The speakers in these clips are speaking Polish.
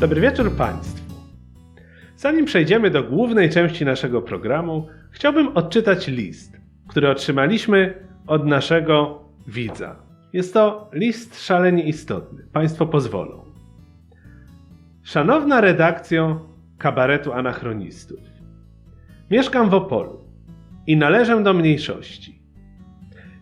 Dobry wieczór Państwu. Zanim przejdziemy do głównej części naszego programu, chciałbym odczytać list, który otrzymaliśmy od naszego widza. Jest to list szalenie istotny. Państwo pozwolą. Szanowna redakcjo kabaretu anachronistów. Mieszkam w Opolu i należę do mniejszości.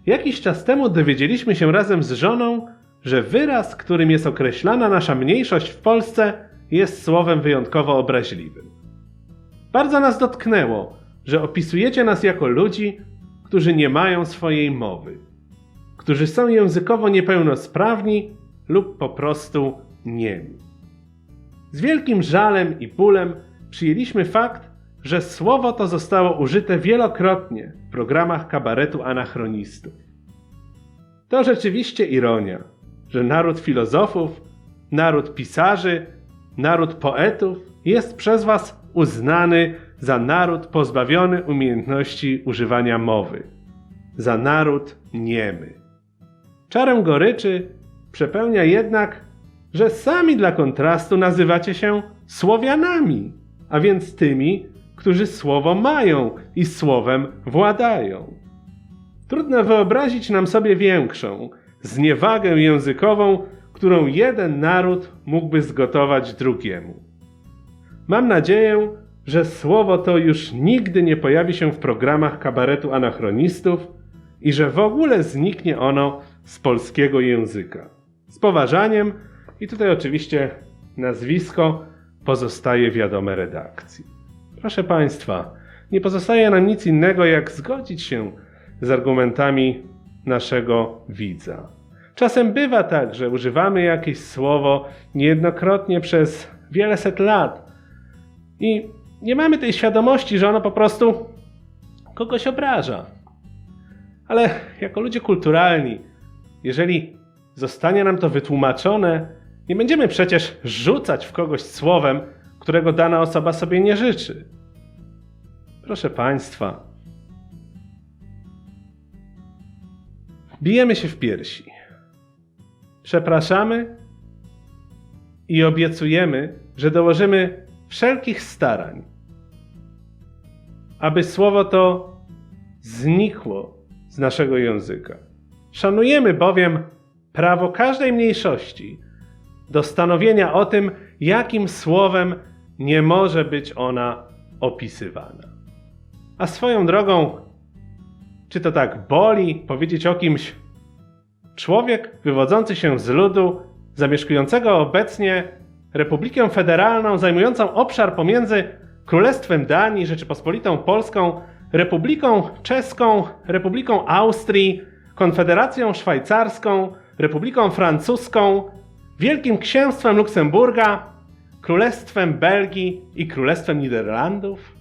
Jakiś czas temu dowiedzieliśmy się razem z żoną, że wyraz, którym jest określana nasza mniejszość w Polsce, jest słowem wyjątkowo obraźliwym. Bardzo nas dotknęło, że opisujecie nas jako ludzi, którzy nie mają swojej mowy, którzy są językowo niepełnosprawni lub po prostu niemi. Z wielkim żalem i bólem przyjęliśmy fakt, że słowo to zostało użyte wielokrotnie w programach kabaretu anachronistów. To rzeczywiście ironia, że naród filozofów, naród pisarzy, naród poetów jest przez Was uznany za naród pozbawiony umiejętności używania mowy, za naród niemy. Czarem goryczy przepełnia jednak, że sami dla kontrastu nazywacie się Słowianami, a więc tymi, którzy słowo mają i słowem władają. Trudno wyobrazić nam sobie większą zniewagę językową, którą jeden naród mógłby zgotować drugiemu. Mam nadzieję, że słowo to już nigdy nie pojawi się w programach kabaretu anachronistów i że w ogóle zniknie ono z polskiego języka. Z poważaniem i tutaj oczywiście nazwisko pozostaje wiadome redakcji. Proszę Państwa, nie pozostaje nam nic innego, jak zgodzić się z argumentami naszego widza. Czasem bywa tak, że używamy jakieś słowo niejednokrotnie przez wiele set lat i nie mamy tej świadomości, że ono po prostu kogoś obraża. Ale jako ludzie kulturalni, jeżeli zostanie nam to wytłumaczone, nie będziemy przecież rzucać w kogoś słowem, którego dana osoba sobie nie życzy. Proszę Państwa, bijemy się w piersi. Przepraszamy i obiecujemy, że dołożymy wszelkich starań, aby słowo to znikło z naszego języka. Szanujemy bowiem prawo każdej mniejszości do stanowienia o tym, jakim słowem nie może być ona opisywana. A swoją drogą, czy to tak boli powiedzieć o kimś, człowiek wywodzący się z ludu, zamieszkującego obecnie Republikę Federalną, zajmującą obszar pomiędzy Królestwem Danii, Rzeczypospolitą Polską, Republiką Czeską, Republiką Austrii, Konfederacją Szwajcarską, Republiką Francuską, Wielkim Księstwem Luksemburga, Królestwem Belgii i Królestwem Niderlandów?